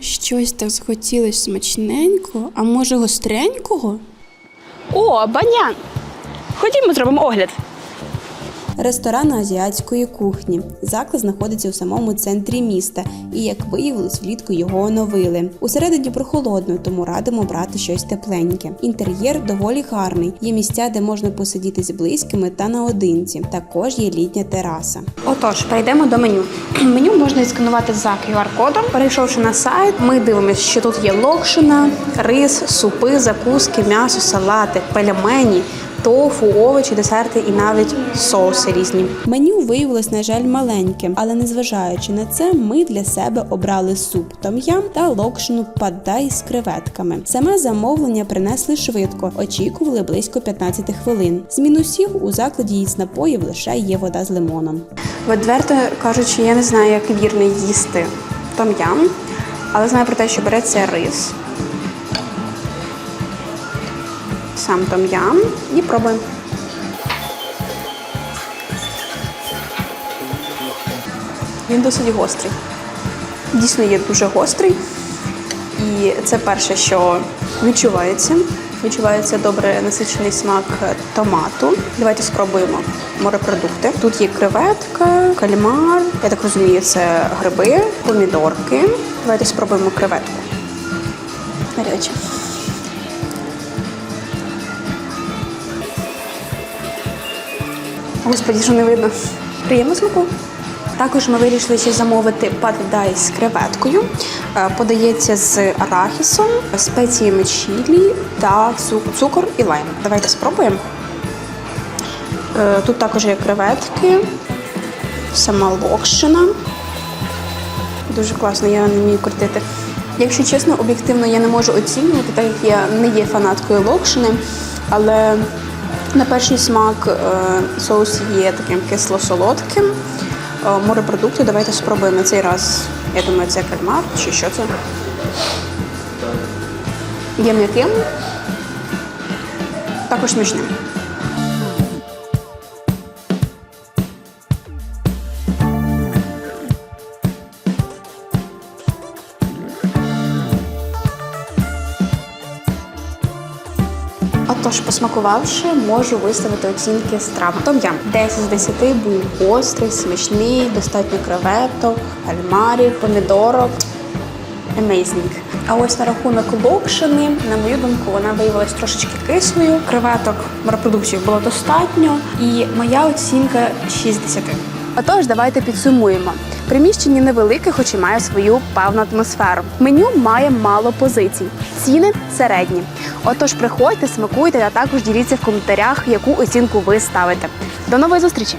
щось так захотілося смачненького, а може гостренького? О, банян! Ходімо, зробимо огляд. Ресторан азіатської кухні. Заклад знаходиться у самому центрі міста, і як виявилось, влітку його оновили. Усередині прохолодно, тому радимо брати щось тепленьке. Інтер'єр доволі гарний. Є місця, де можна посидіти з близькими та наодинці. Також є літня тераса. Отож, перейдемо до меню. Меню можна відсканувати за QR-кодом. Перейшовши на сайт, ми дивимося, що тут є локшина, рис, супи, закуски, м'ясо, салати, пельмені, тофу, овочі, десерти і навіть соуси різні. Меню виявилось, на жаль, маленьким, але незважаючи на це, ми для себе обрали суп том'ям та локшину падай з креветками. Саме замовлення принесли швидко, очікували близько 15 хвилин. З мінусів у закладі із напоїв лише є вода з лимоном. Відверто кажучи, я не знаю, як вірно їсти том'ям, але знаю про те, що береться рис. Сам том'ям і пробуємо. Він досить гострий. Дійсно є дуже гострий. І це перше, що відчувається. Відчувається добре насичений смак томату. Давайте спробуємо морепродукти. Тут є креветка, кальмар. Я так розумію, це гриби, помідорки. Давайте спробуємо креветку. Гаряче. Господі, що не видно. Приємно смаку. Також ми вирішили ще замовити паддай з креветкою. Е, Подається з арахісом, спеціями чілі та цукор і лайм. Давайте спробуємо. Е, Тут також є креветки, сама локшина. Дуже класно, я не вмію крутити. Якщо чесно, об'єктивно я не можу оцінювати, так як я не є фанаткою локшини, але на перший смак е, соус є таким кисло-солодким. Е, Морепродукти давайте спробуємо цей раз. Я думаю, це кальмар чи що це? Є м'яким, також смачним. Отож, посмакувавши, можу виставити оцінки стравам. Том'ям 10 з 10 був гострий, смачний, достатньо креветок, кальмарів, помідорок. Amazing. А ось на рахунок локшини, на мою думку, вона виявилась трошечки кислою. Креветок морепродуктів було достатньо, і моя оцінка 6 з 10. Отож, давайте підсумуємо. Приміщення невелике, хоч і має свою певну атмосферу. Меню має мало позицій, ціни середні. Отож, приходьте, смакуйте, а також діліться в коментарях, яку оцінку ви ставите. До нової зустрічі!